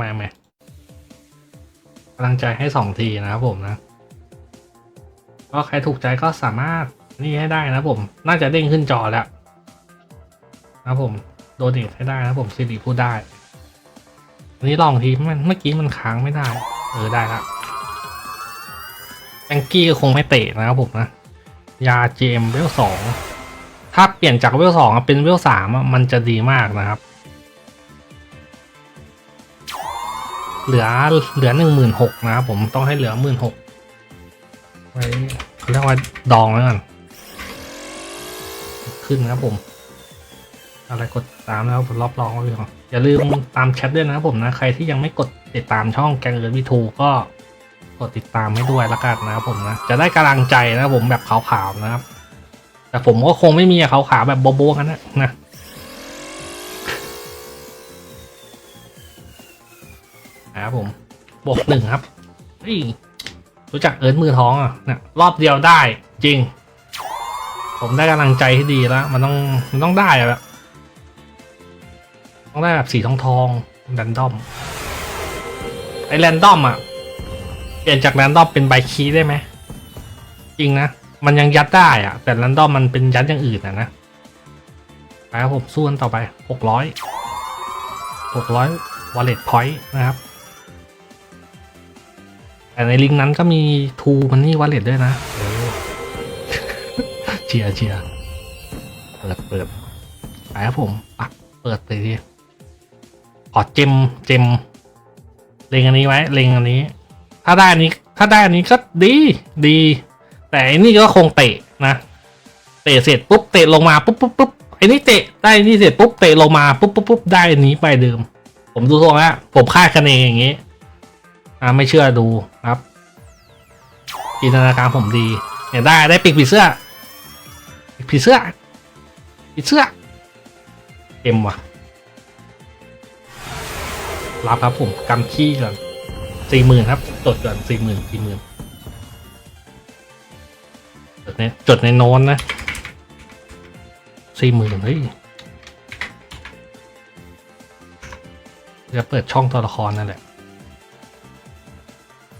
มาไหมกำลังใจให้สองทีนะครับผมนะ ก็ใครถูกใจก็สามารถนี่ให้ได้นะผม น่าจะเด้งขึ้นจอแล้วนะครับผมโดเนทให้ได้นะผมสิริพูดได้อันนี้ลองทีมันเมื่อกี้มันค้างไม่ได้ เออได้ละแองกี้ก็คงไม่เตะนะครับผมนะ ยาเจมเวลสองถ้าเปลี่ยนจากเวลสองเป็นเวลสามมันจะดีมากนะครับ เหลือเหลือหนึ่งหมื่นหกนะครับผมต้องให้เหลือหมื่นหกไว้เขาเรียกว่าดองแล้วกันขึ้นนะครับผม อะไรกดตามแล้วผมรับรองไว้ก่ออย่าลืมตามแชทด้วยนะครับผมนะ ใครที่ยังไม่กดติดตามช่องแกงเอิร์วิทูก็กดติดตามให้ด้วยละกันนะครับผมนะ จะได้กำลังใจนะครับผมแบบขาวๆนะครับ แต่ผมก็คงไม่มีขาวๆแบบโบโบกันนะนะ ครับผมบวกหนึ่งครับรู้จักเอิร์ธมือท้องอะเนี่ยรอบเดียวได้จริง ผมได้กำลังใจที่ดีแล้ว มันต้องมันต้องได้อะแบบต้องได้แบบสีทองทองแรนดอมไอแรนดอมอะ เปลี่ยนจากแรนดอมเป็นใบคีได้ไหมจริงนะ มันยังยัดได้อะ แต่แรนดอมมันเป็นยัดอย่างอื่นอะนะไปครับผมสู้กันต่อไปหกร้อยหกร้อยวอลเล็ตพอยต์นะครับ แต่ในลิงก์นั้นก็มีทูมันนี่วอลเล็ตด้วยนะเออเชียร์เชียร์เปิดเปิดไปครับผมปักเปิดไปทีขอเจมเจมเล็งอันนี้ไว้เล็งอันนี้ ถ้าได้อันนี้ ถ้าได้อันนี้ก็ดีดี แต่อันนี้ก็คงเตะนะเตะเสร็จปุ๊บเตะลงมาปุ๊บปุ๊บปุ๊บไอ้นี่เตะได้อันนี่เสร็จปุ๊บเตะลงมาปุ๊บปุ๊บปุ๊บได้อันนี้ไปเดิม ผมดูทรงแล้วผมคาดคะเนอย่างงี้ อ่าไม่เชื่อดูครับจินตนาการผมดีเนี่ยได้ได้ปีกผีเสื้อปีกผีเสื้อผีเสื้อเอ็มว่ะรับครับผมกำขี้ก่อนสี่หมื่นครับ จดก่อนสี่หมื่นสี่หมื่นจดในจดในโน้นนะสี่หมื่นเฮ้ยจะเปิดช่องตัวละครนั่นแหละ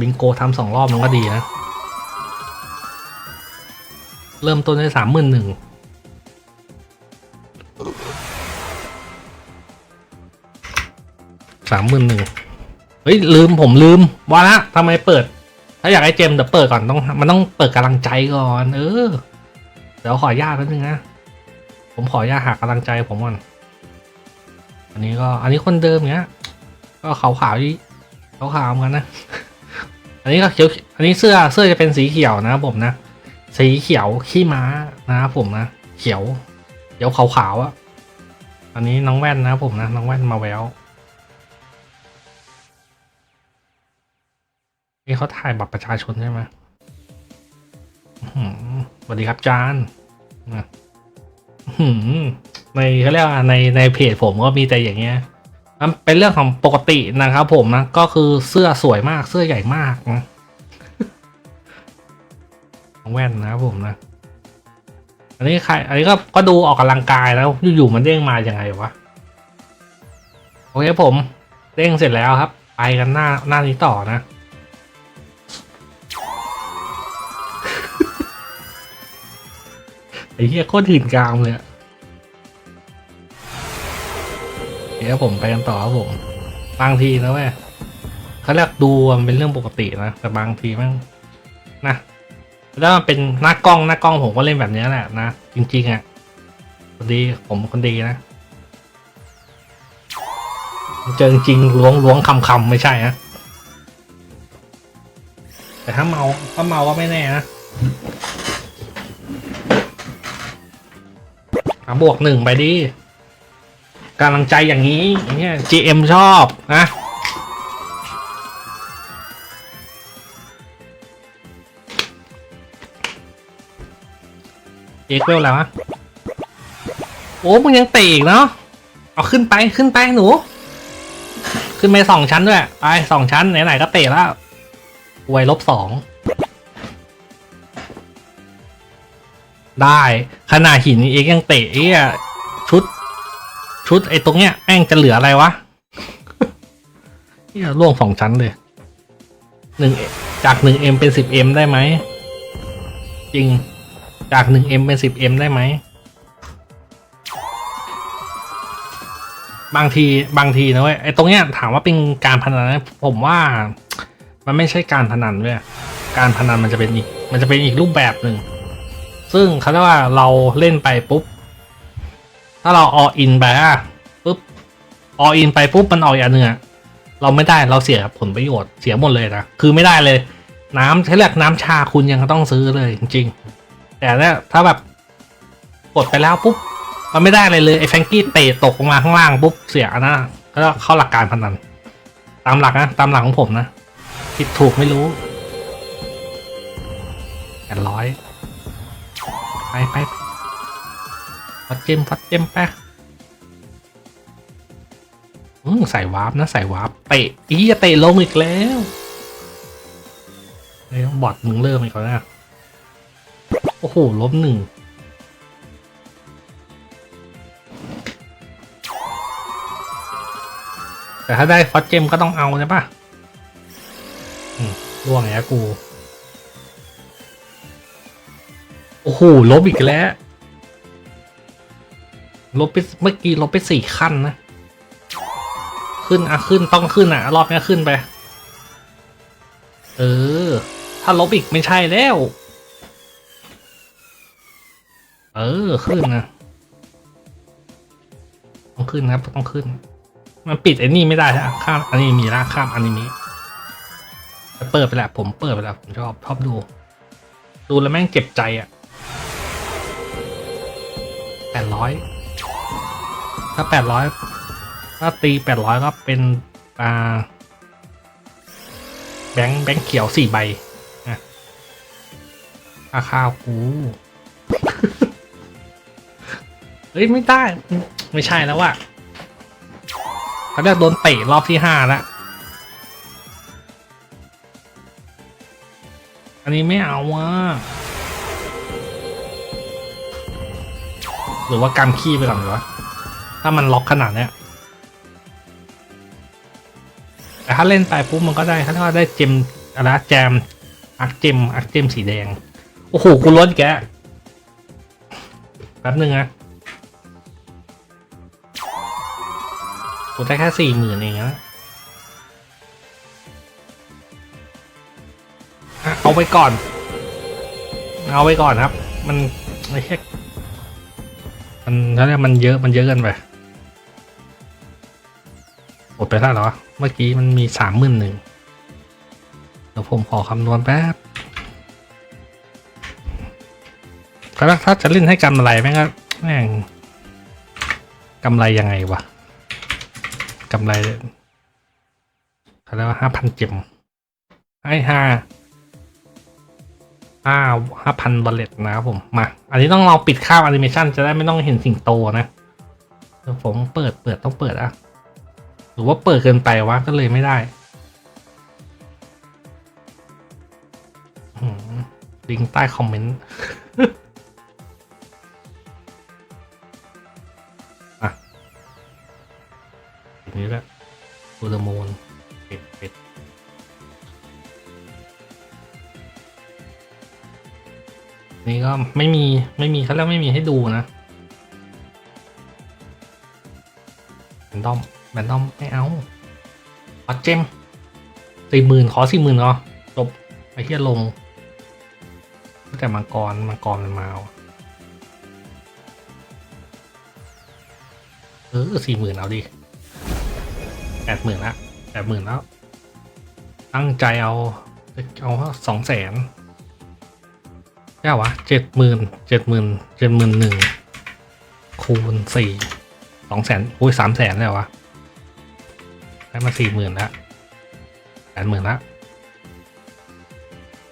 บิงโกทำสองรอบมันก็ดีนะ เริ่มต้นได้สามหมื่นหนึ่งสามหมื่นหนึ่งเฮ้ย ลืมผมลืมว่าละทำไมเปิด ถ้าอยากให้เจมเดี๋ยวเปิดก่อนต้อง มันต้องเปิดกำลังใจก่อน เออ เดี๋ยวขออนุญาตแป๊บนึงนะ ผมขออนุญาตหากำลังใจผมก่อน อันนี้ก็ อันนี้คนเดิมเนี้ย ก็ขาวๆที่ขาวๆเหมือนกันนะ อันนี้ก็เขียว อันนี้เสื้อเสื้อจะเป็นสีเขียวนะครับผมนะ สีเขียวขี้ม้านะครับผมนะ เขียว เขียวขาวๆอะ่ะ อันนี้น้องแว่นนะครับผมนะน้องแว่นมาแววนี่เขาถ่ายบัตรประชาชนใช่ไหมหือสวัสดีครับจานนะหือในเขาเรียกว่าในในเพจผมก็มีแต่อย่างเงี้ย มันเป็นเรื่องของปกตินะครับผมนะ ก็คือเสื้อสวยมากเสื้อใหญ่มากนะแว่นนะครับผมนะ อันนี้ใคร อันนี้ก็ก็ดูออกกำลังกายแล้วอยู่ๆมันเด้งมาอย่างไงวะ โอเคผม เด้งเสร็จแล้วครับ ไปกันหน้าหน้านี้ต่อนะไอ้เหี้ยโคตรถิ่นกลางเลยอะ ดี๋ยวผมไปกันต่อครับผม บางทีนะเว้ยเขาเรียกดูมันเป็นเรื่องปกตินะ แต่บางทีมันนะแล้วมันเป็นหน้ากล้องหน้ากล้องผมก็เล่นแบบนี้แหละนะ จริงๆอะคนดีผมคนดีนะเจอจริงล้วงล้วงคำคำไม่ใช่นะแต่ถ้าเมาถ้าเมาก็ไม่แน่นะอะบวกหนึ่งไปดิ กำลังใจอย่างนี้อย่างเงี้ย GM ชอบนะเอ็กเวลแล้วอะโอ้มึงยังเตะอีกเนาะเอาขึ้นไปขึ้นไปหนู ขึ้นไปสองชั้นด้วย ไปสองชั้น ไหนๆก็เตะแล้วไวยลบสองได้ขนาดหินเอ็กยังเตะเอ้ย ชุดไอ้ตรงเนี้ยแม่งจะเหลืออะไรวะเนี่ยร่วงสองชั้นเลยหนึ่งจากหนึ่งเอ็มเป็นสิบเอ็มได้ไหม จริงจากหนึ่งเอ็มเป็นสิบเอ็มได้ไหม บางทีบางทีนะเว้ยไอ้ตรงเนี้ยถามว่าเป็นการพนันผมว่า มันไม่ใช่การพนันเว้ยการพนันมันจะเป็นอีก มันจะเป็นอีกรูปแบบหนึ่ง ซึ่งเขาเรียกว่าเราเล่นไปปุ๊บ ถ้าเรา all in ไปอะปุ๊บ all in ไปปุ๊บมันออกอีกอันหนึ่งอเราไม่ได้เราเสียผลประโยชน์เสียหมดเลยนะคือไม่ได้เลย น้ำใช้เรียกน้ำชาคุณยังต้องซื้อเลยจริงๆแต่เนี่ยถ้าแบบกดไปแล้วปุ๊บมันไม่ได้อะไรเลยไอ้แฟงกี้เตะตกลงมาข้างล่างปุ๊บเสียนะก็เข้าหลักการพนันตามหลักนะตามหลักของผมนะผิดถูกไม่รู้แปดร้อยไปไป ฟัดเจมฟัดเจมไปอืมใส่วาร์ปนะ ใส่วาร์ปเตะอีจะเตะลงอีกแล้วเฮ้บอดมึงเริ่มอีกแล้วนะ โอ้โหลบหนึ่งแต่ถ้าได้ฟอสเจมก็ต้องเอาใช่ปะร่วงไงกู โอ้โหลบอีกแล้ว ลบไปเมื่อกี้ลบไปสี่ขั้นนะ ขึ้นอะขึ้นต้องขึ้นอะ รอบนี้ขึ้นไป เออ ถ้าลบอีกไม่ใช่แล้ว เออขึ้นนะต้องขึ้นครับต้องขึ้น มันปิดไอ้นี่ไม่ได้ฮะข้ามอันนี้มีละข้ามอันิเมะเปิดไปแล้วผมเปิดไปแล้วผมชอบชอบดู ดูแล้วแม่งเจ็บใจอะแปดร้อย ถ้าแปดร้อยถ้าตีแปดร้อยก็เป็นอ่าแบงค์แบงค์เขียวสี่ใบนะค่าข้าวกูเฮ้ย ไม่ได้ ไม่ใช่แล้วว่ะเขาเรียกโดนเตะรอบที่ห้าแล้วอันนี้ไม่เอาว่ะหรือว่าการขี้ไปก่อนหรือวะ ถ้ามันล็อกขนาดเนี้ยแต่ถ้าเล่นไปปุ๊บมันก็ได้ถ้าว่าได้เจมอะไรแจมอักเจมอักเจมสีแดง โอ้โหกูลดแกแป๊บนึงนะกูได้แค่สี่หมื่นเองนะอะเอาไปก่อน เอาไปก่อนครับ มันไม่ใช่มันถ้าเรียกมันเยอะมันเยอะเกินไป หมดไปแล้วเหรอ เมื่อกี้มันมีสามหมื่นหนึ่งเดี๋ยวผมขอคำนวณแป๊บก็ถ้าจะเล่นให้กำไรแม่งก็แม่งกำไรยังไงวะกำไรเขาเรียกว่าห้าพันเจมให้ห้าห้าห้าพันบอลเลตนะครับผม มา อันนี้ต้องลองปิดข้าแอนิเมชันจะได้ไม่ต้องเห็นสิ่งโตนะเดี๋ยวผมเปิดเปิดต้องเปิดอะ หรือว่าเปิดเกินไปวะก็เลยไม่ได้ลิงก์ใต้คอมเมนต์อะนี้แหละฟูดโมนเป็ดเป็ดนี่ก็ไม่มีไม่มีเขาแล้วไม่มีให้ดูนะแบนดอม แบนดอมไม่เอาปัดเจมสี่หมื่นขอสี่หมื่นเหรอจบไอเหี้ยลงแต่มังกรมังกรมันมาเออสี่หมื่นเอาดิแปดหมื่นละแปดหมื่นแล้ว ตั้งใจเอาเอาสองแสนแค่วะเจ็ดหมื่นเจ็ดหมื่นเจ็ดหมื่นหนึ่งคูณสี่สองแสนอุ้ยสามแสนเลยวะ ได้มาสี่หมื่นละแปดหมื่นละ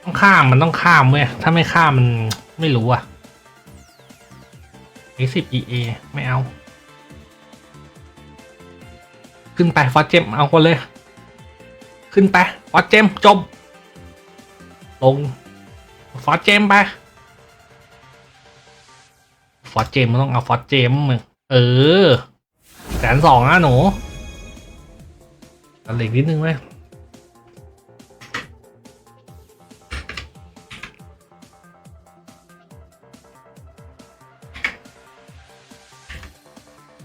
ต้องข้ามมันต้องข้ามเว้ยถ้าไม่ข้ามมันไม่รู้อะ A10 EA ไม่เอา ขึ้นไปฟอสเจมเอาคนเลย ขึ้นไปฟอสเจมจบ ลงฟอสเจมไปฟอสเจมมันต้องเอาฟอสเจมมึงเออแสนสองอะหนู อันเหล็กนิดนึงไหม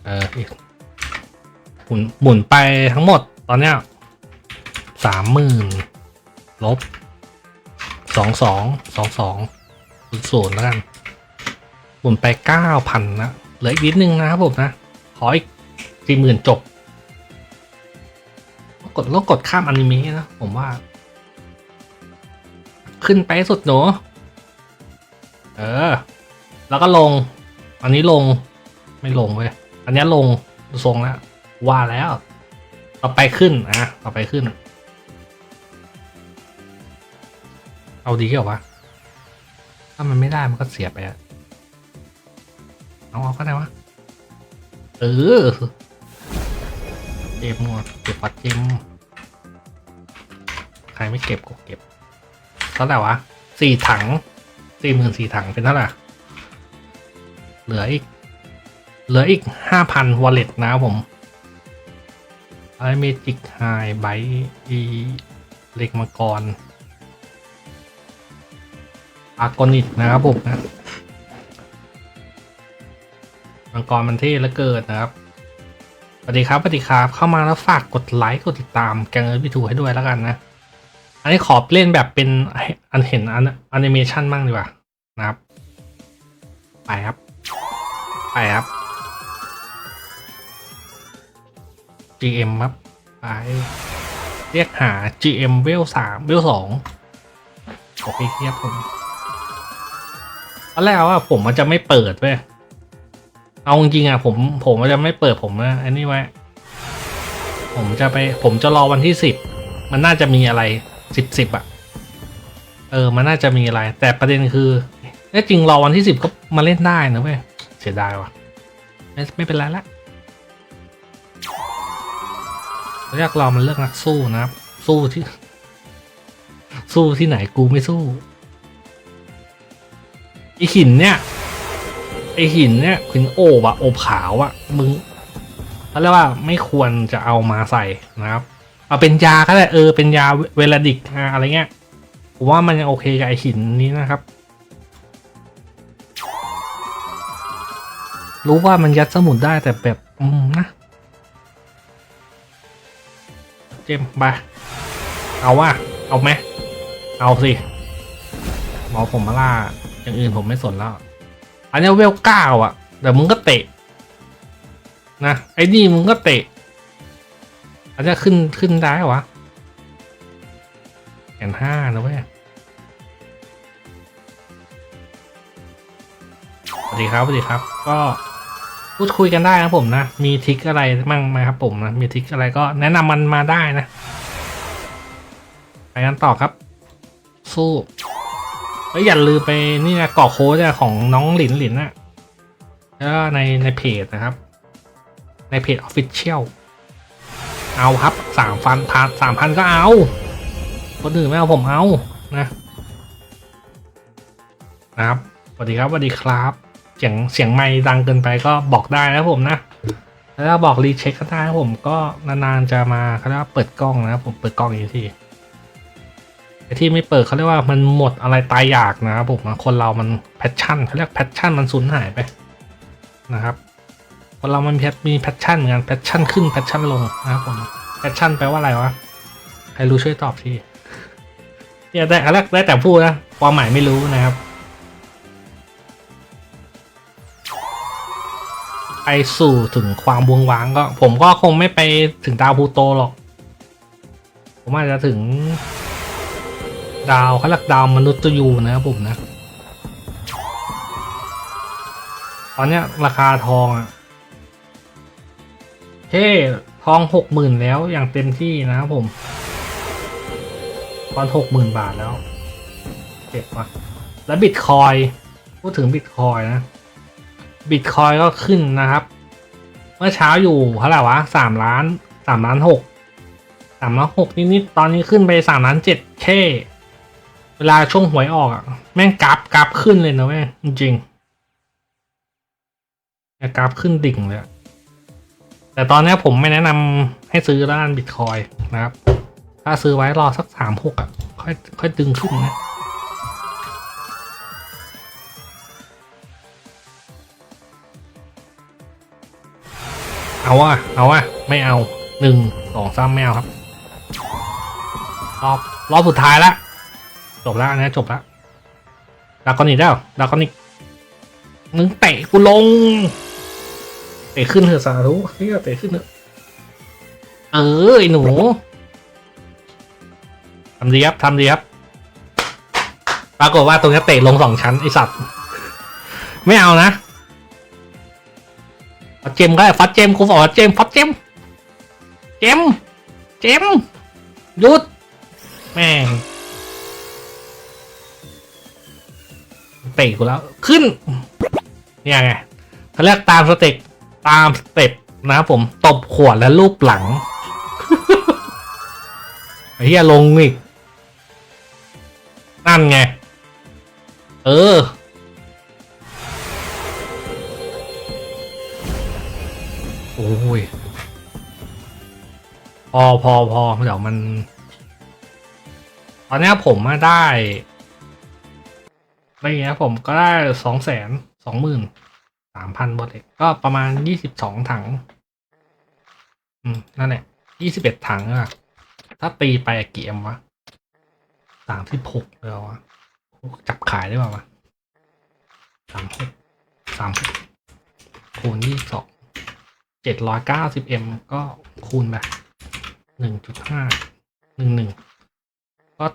เอออีกหมุนหมุนไปทั้งหมดตอนเนี้ยสามหมื่นลบสองสองสองสองศูนย์ศูนย์แล้วกันหมุนไปเก้าพันนะเหลืออีกนิดนึงนะครับผมนะ ขออีกสี่หมื่นจบ ดแล้วกดข้ามอนิเมะนะ ผมว่า ขึ้นไปสุดหนู เออ แล้วก็ลง อันนี้ลง ไม่ลงเว้ย อันนี้ลงทรงแล้ว ว่าแล้ว ต่อไปขึ้น อะ ต่อไปขึ้น เอาดีเหรอวะ ถ้ามันไม่ได้มันก็เสียไปอะเอาเอาก็ได้วะ เออ เก็บหมดเก็บปัดเจม ครไม่เก็บก็เก็บเท่าไหร่วะสี่ถังสี่หมื่นสี่ถังเป็นเท่าไหร่เหลืออีก เหลืออีกห้าพันวอลเล็ตนะผมอะไรเมจิกไฮไบอีเล็กมังกรอากอนิตนะครับผมนะมังกรมันเท่แล้วเกิดนะครับสวัสดีครับสวัสดีครับ เข้ามาแล้วฝากกดไลค์ กดติดตามแกงเอิร์ธวิทูให้ด้วยแล้วกันนะ อันนี้ขอเล่นแบบเป็นอันเห็นอันแอนิเมชันบ้างดีกว่านะครับ ไปครับ ไปครับ GM ครับ ไป เรียกหา GM เวลสามเวลสองโอเคเทียบผมตอนแรกว่าผมมันจะไม่เปิดเว้ยเอาจริงอะผมผมมันจะไม่เปิดผมนะอันนี้ไว้ผมจะไปผมจะรอวันที่สิบมันน่าจะมีอะไร สิบสิบอะ เออ มันน่าจะมีอะไร แต่ประเด็นคือแน่จริงรอวันที่สิบก็มาเล่นได้นะเว้ย เสียดายว่ะ ไม่ไม่เป็นไรละเรียกเรามันเลือกนักสู้นะครับ สู้ที่ สู้ที่ไหนกูไม่สู้ไอหินเนี่ยไอหินเนี่ยหินโอบอะโอบขาวอะมึงเขาเรียกว่าไม่ควรจะเอามาใส่นะครับ เอาเป็นยาก็ได้เออเป็นยาเวลาดิกอะไรเงี้ยผมว่ามันยังโอเคกับไอหินนี้นะครับ รู้ว่ามันยัดสมุดได้แต่แบบ อืมนะ เจมส์ไปเอาว่า เอาไหมเอาสิหมอผมมาล่า อย่างอื่นผมไม่สนแล้ว อันนี้เวลเก้าอะ แต่มึงก็เตะ นะ ไอ้นี่มึงก็เตะ อันนี้ขึ้นขึ้นได้เหรอวะแอนห้านะเว้ยสวัสดีครับสวัสดีครับ ก็พูดคุยกันได้นะผมนะ มีทิกอะไรมั่งไหมครับผมนะ มีทิกอะไรก็แนะนำมันมาได้นะไปกันต่อครับ สู้เฮ้ยอย่าลืมไปนี่นะกรอโค้ดของน้องหลินหลินนะแล้วก็ในในเพจนะครับ ในเพจออฟฟิเชียล เอาครับสามพันพันสามพันก็เอาคนอื่นไม่เอาผมเอานะนะครับสวัสดีครับสวัสดีครับ เสียงเสียงไมค์ดังเกินไปก็บอกได้นะผมนะแล้วบอกรีเช็คก็ได้นะผมก็นานๆจะมาเขาเรียกว่าเปิดกล้องนะครับผมเปิดกล้องอีกทีไอ้ที่ไม่เปิดเขาเรียกว่ามันหมดอะไรตายอยากนะครับผมคนเรามันแพชชั่นเขาเรียกแพชชั่นมันสูญหายไปนะครับ คนเรามันมีมีแพชชั่นเหมือนกันแพชชั่นขึ้นแพชชั่นลงนะครับผมแพชชั่นแปลว่าอะไรวะใครรู้ช่วยตอบทีเนี่ยได้อะไรได้แต่พูดนะความหมายไม่รู้นะครับไปสู่ถึงความบวงวางก็ ผมก็คงไม่ไปถึงดาวพูโตหรอก ผมอาจจะถึง ดาวเขาเรียกดาวมนุษย์ยูนะครับผมนะ ตอนนี้ราคาทองอะ เฮ้ทองหกหมื่นแล้วอย่างเต็มที่นะครับผมตอนหกหมื่นบาทแล้วเจ็บว่ะแล้วบิตคอยพูดถึงบิตคอยนะบิตคอยก็ขึ้นนะครับ เมื่อเช้าอยู่เท่าไหร่วะสามล้านสามล้านหกสามล้านหกนิดๆตอนนี้ขึ้นไปสามล้านเจ็ดเคเวลาช่วงหวยออกอะแม่งกราฟกราฟขึ้นเลยนะเว้ยจริงกราฟขึ้นดิ่งเลย แต่ตอนนี้ผมไม่แนะนำให้ซื้อด้านบิตคอยนะครับ ถ้าซื้อไว้รอสักสามหกอะ ค่อยค่อยดึงขึ้นนะเอาอะเอาอะไม่เอาหนึ่งสองสามไม่เอาครับ รอบรอบสุดท้ายละ จบแล้วนนี้จบแล้วดากอนิกแล้วดากอนิกมึงเตะกูลงะขึ้นเถอะสาธุเฮ้ยเตะขึ้นเถอะเออไอหนูทำดีครับทำดีครับปรากฏว่าตรงนี้เตะลงสองชั้นไอสัตว์ไม่เอานะฟัดเจมก็ได้ฟัดเจมกูบอกว่าเจมฟัดเจมเจมเจมหยุดแม่งเตะกูแล้วขึ้น เนี่ยไงเขาเรียกตามสเต็ป ตามสเต็ปนะครับผมตบขวดและรูปหลังไอ้เหี้ยลงอีกนั่นไง เออ โอ้ย พอพอพอเดี๋ยวมัน ตอนนี้ผมมาได้อะไรเงี้ยผมก็ได้สองแสนสองหมื่นามพันบอทเอกก็ประมาณยี่สิบสองถัง อืม นั่นแหละยี่สิบเอ็ดถังอะถ้าตีไปกี่เอ็มวะสามสิบหกเลยวะโอ้จับขายได้ป่าวะสามหกสามหกคูณยี่สองเจ็ดร้อยเก้าสิบเอ็มก็คูณไปหนึ่งจุดห้าหนึ่งหนึ่งก็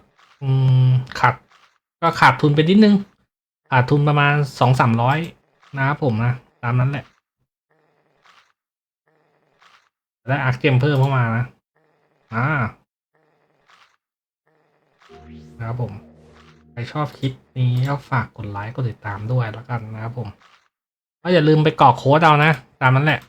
ขาดก็ขาดทุนไปนิดนึง ขาดทุนประมาณสองสามร้อยนะครับผมนะ ตามนั้นแหละได้อาร์คเจมเพิ่มเข้ามานะ อ่า นะครับผม ใครชอบคลิปนี้ก็ฝากกดไลค์ กดติดตามด้วยแล้วกันนะครับผมก็อย่าลืมไปกรอกโค้ดเอานะ ตามนั้นแหละ